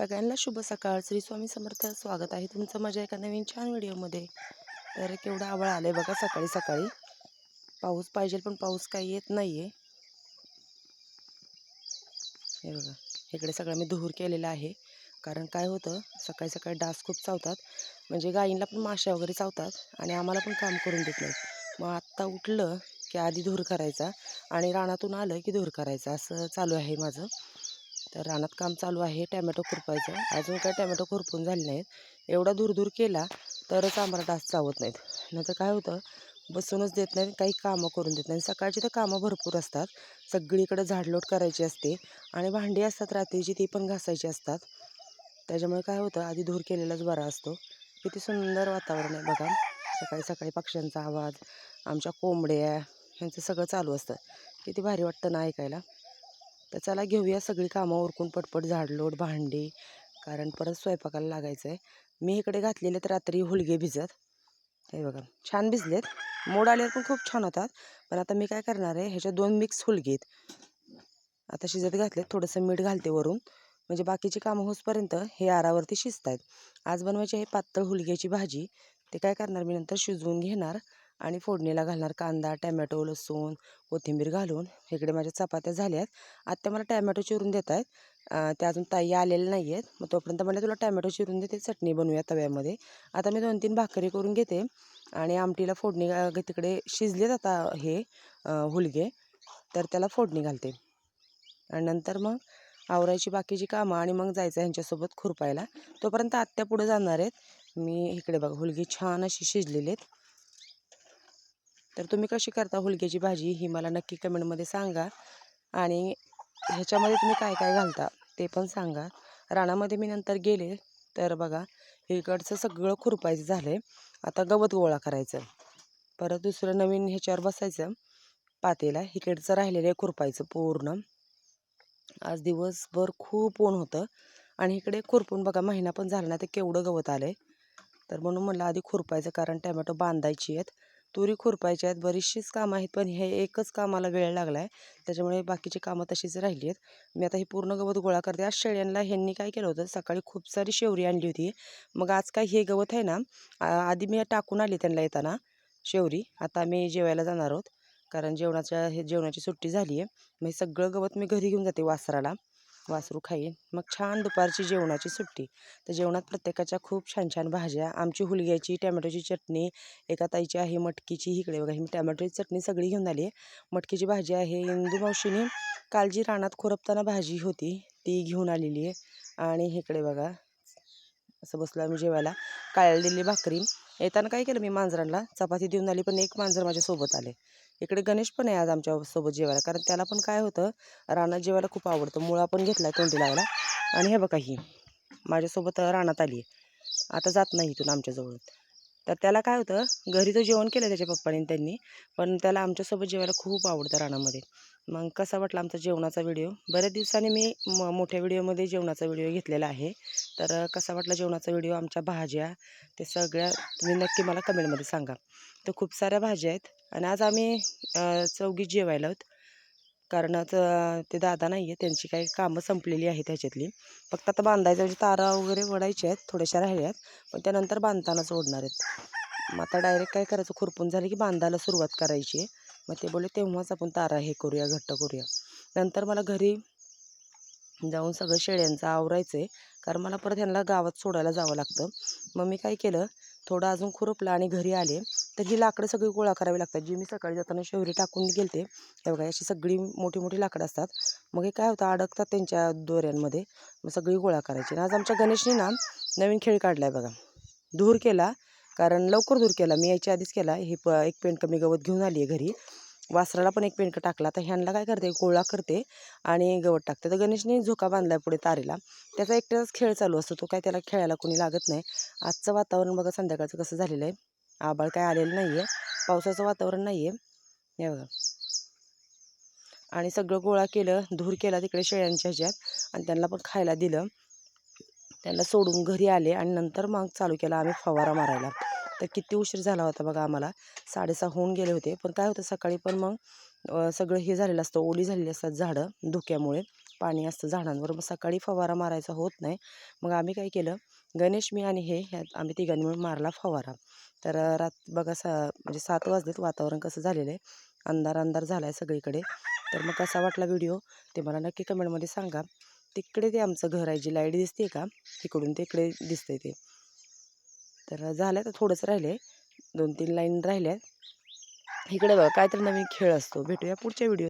सगळ्यांना शुभ सकाळ. श्री स्वामी समर्थ स्वागत आहे तुमचं माझ्या एका नवीन छान व्हिडिओमध्ये. तर केवढा आवळ आलं आहे बघा सकाळी सकाळी. पाऊस पाहिजे पण पाऊस काही येत नाही आहे हे बघा इकडे सगळं मी धूर केलेलं आहे. कारण काय होतं सकाळी सकाळी डास खूप चावतात. म्हणजे गायींना पण माश्या वगैरे चावतात आणि आम्हाला पण काम करून देत नाहीत. मग आत्ता उठलं की आधी धूर करायचा आणि रानातून आलं की धूर करायचा. असं चालू आहे माझं. तर रानात काम चालू आहे टॅमॅटो खुरपायचं. अजून काय टॅमॅटो खुरपून झाले नाहीत. एवढा धूरधूर केला तरच आम्हाला डास चावत नाहीत. नाहीतर काय होतं बसूनच देत नाहीत काही कामं करून देत नाही सकाळची तर कामं भरपूर असतात. सगळीकडे झाडलोट करायची असते आणि भांडी असतात रात्रीची ती पण घासायची असतात. त्याच्यामुळे काय होतं आधी धूर केलेलाच बरा असतो. किती सुंदर वातावरण आहे बघा. सकाळी सकाळी पक्ष्यांचा आवाज आमच्या कोंबड्या ह्यांचं सगळं चालू असतं. किती भारी वाटतं ना ऐकायला. तर चला घेऊया सगळी कामं उरकून पटपट झाडलोट भांडी. कारण परत स्वयंपाकाला लागायचं आहे मी इकडे घातलेले तर रात्री हुलगे भिजत. हे बघा छान भिजलेत. मोड आल्यावर पण खूप छान होतात. पण आता मी काय करणार आहे ह्याच्या दोन मिक्स हुलगे आहेत. आता शिजत घातलेत थोडंसं मीठ घालते वरून. म्हणजे बाकीची कामं होसपर्यंत हे आरावरती शिजत आहेत आज बनवायची आहे पातळ हुलग्याची भाजी. ते काय करणार मी नंतर शिजवून घेणार. आणि फोडणीला घालणार कांदा टॅमॅटो लसूण कोथिंबीर घालून. इकडे माझ्या चपात्या झाल्यात. आत्ता मला टॅमॅटो चिरून देत आहेत. त्या अजून ताई आलेल्या नाही आहेत मग तोपर्यंत मला तुला टॅमॅटो चिरून देते. चटणी बनवूया तव्यामध्ये. आता मी दोन तीन भाकरी करून घेते. आणि आमटीला फोडणी तिकडे शिजलेत आता हे हुलगे. तर त्याला फोडणी घालते. आणि नंतर मग आवरायची बाकीची कामं आणि मग जायचं ह्यांच्यासोबत खुरपायला. तोपर्यंत आत्या पुढे जाणार आहेत. मी इकडे बघा हुलगी छान अशी शिजलेली आहेत. तर तुम्ही कशी करता हुलग्याची भाजी ही मला नक्की कमेंटमध्ये सांगा. आणि ह्याच्यामध्ये तुम्ही काय काय घालता ते पण सांगा. रानामध्ये मी नंतर गेले तर बघा इकडचं सगळं खुरपायचं झालं आहे आता गवत गोळा करायचं. परत दुसरं नवीन ह्याच्यावर बसायचं. पातेला इकडचं राहिलेलं आहे खुरपायचं पूर्ण. आज दिवसभर खूप ऊन होतं. आणि इकडे खुरपून बघा महिना पण झाला ना ते केवढं गवत आलं आहे तर म्हणून म्हटलं आधी खुरपायचं कारण टॅमॅटो बांधायची आहेत. तुरी खुरपायच्या आहेत बरीचशीच कामं आहेत पण हे एकच कामाला वेळ लागला आहे त्याच्यामुळे बाकीची कामं तशीच राहिली आहेत. मी आता हे पूर्ण गवत गोळा करते. आज शेळ्यांना ह्यांनी काय केलं होतं? सकाळी खूप सारी शेवरी आणली होती. मग आज काय हे गवत आहे ना आधी मी टाकून आली त्यांना येताना शेवरी. आता आम्ही जेवायला जाणार आहोत. कारण जेवणाच्या हे जेवणाची सुट्टी झाली आहे. मग हे सगळं गवत मी घरी घेऊन जाते वासराला. वासरू खाईन. मग छान दुपारची जेवणाची सुट्टी. तर जेवणात प्रत्येकाच्या खूप छान छान भाज्या आमची हुलग्याची टॅमॅटोची चटणी एका ताईची आहे मटकीची इकडे बघा. ही टॅमॅटोची चटणी सगळी घेऊन आली आहे. मटकीची भाजी आहे. इंदू मावशीने काल जी रानात खुरपताना भाजी होती ती घेऊन आलेली आहे. आणि इकडे बघा. असं बसलो आम्ही जेवायला. काळलेली भाकरी. येताना काय केलं मी मांजरांना? चपाती देऊन आली पण एक मांजर माझ्यासोबत आले. इकडे गणेश पण आहे आज आमच्यासोबत जेवायला कारण त्याला पण काय होतं रानात जेवायला खूप आवडतं. मुळा पण घेतला तोंडी लावायला. आणि हे बघा ही माझ्यासोबत रानात आली आता जात नाही इथून आमच्याजवळ. तर त्याला काय होतं घरी तर जेवण केलं त्याच्या पप्पाने त्यांनी पण त्याला आमच्यासोबत जेवायला खूप आवडतं रानामध्ये. मग कसा वाटला आमचा जेवणाचा व्हिडिओ? बऱ्याच दिवसांनी मी म मोठ्या व्हिडिओमध्ये जेवणाचा व्हिडिओ घेतलेला आहे. तर कसा वाटला जेवणाचा व्हिडिओ? आमच्या भाज्या ते सगळ्या तुम्ही नक्की मला कमेंटमध्ये सांगा. तर खूप साऱ्या भाज्या आहेत आणि आज आम्ही अ, चौघी जेवायला आहोत. कारण ते दादा नाही आहे त्यांची काही कामं संपलेली आहेत त्याच्यातली फक्त आता बांधायचं म्हणजे तारा वगैरे वडायच्या आहेत थोड्याशा राहिल्या आहेत. पण त्यानंतर बांधतानाच ओढणार आहेत. मग आता डायरेक्ट काय करायचं? खुरपून झालं की बांधायला सुरुवात करायची. आहे मग ते बोलले तेव्हाच आपण तारा हे करूया घट्ट करूया. नंतर मला घरी जाऊन सगळं शेळ्यांचं आवरायचं आहे कारण मला परत ह्यांना गावात सोडायला जावं लागतं. मग मी काय केलं? थोडं अजून खुरपलं आणि घरी आले. तर ही लाकडं सगळी गोळा करावी लागतात. जी मी सकाळी जाताना शेवरी टाकून गेलते हे बघा अशी सगळी मोठी मोठी लाकडं असतात. मग हे काय होतं अडकतात त्यांच्या दोऱ्यांमध्ये. मग सगळी गोळा करायची. आणि आज आमच्या गणेशनी ना नवीन खेळ काढला आहे बघा. धूर केला कारण लवकर धूर केला. मी यायच्या आधीच केला. हे प एक पेंट कमी गवत घेऊन आली आहे घरी. वासराला पण एक पेंट टाकला. तर ह्यांना काय करते गोळा करते आणि गवत टाकते. तर गणेशने झोका बांधला पुढे तारेला. त्याचा एकट्याच खेळ चालू असतो. तो काय त्याला खेळायला कोणी लागत नाही. आजचं वातावरण बघा संध्याकाळचं कसं झालेलं आहे. आभाळ काय आलेलं नाही आहे पावसाचं वातावरण नाही आहे हे बघा. आणि सगळं गोळा केलं धूर केला तिकडे शेळ्यांच्या ह्याच्यात आणि त्यांना पण खायला दिलं. त्यांना सोडून घरी आले आणि नंतर मग चालू केला आम्ही फवारा मारायला. तर किती उशीर झाला होता बघा आम्हाला. साडेसहा होऊन गेले होते. पण काय होतं सकाळी पण मग सगळं हे झालेलं असतं ओली झालेली असतात झाडं धुक्यामुळे. पाणी असतं झाडांवर. मग सकाळी फवारा मारायचा होत नाही. मग आम्ही काय केलं गणेश मी आणि हे ह्यात आम्ही तिघांनी मिळून मारला फवारा. तर रात बघा सा म्हणजे सात वाजलेत वातावरण कसं झालेलं आहे. अंधार अंधार झाला आहे सगळीकडे. तर मग कसा वाटला व्हिडिओ? ते मला नक्की कमेंटमध्ये सांगा. तिकडे ते आमचं घर आहे जी लाइट दिसते का? तिकडून ते इकडे दिसतंय ते. तर झालं तर थोडंच राहिले दोन तीन लाईन राहिल्या इकडे बघा काहीतरी नवीन खेळ असतो. भेटूया पुढच्या व्हिडिओ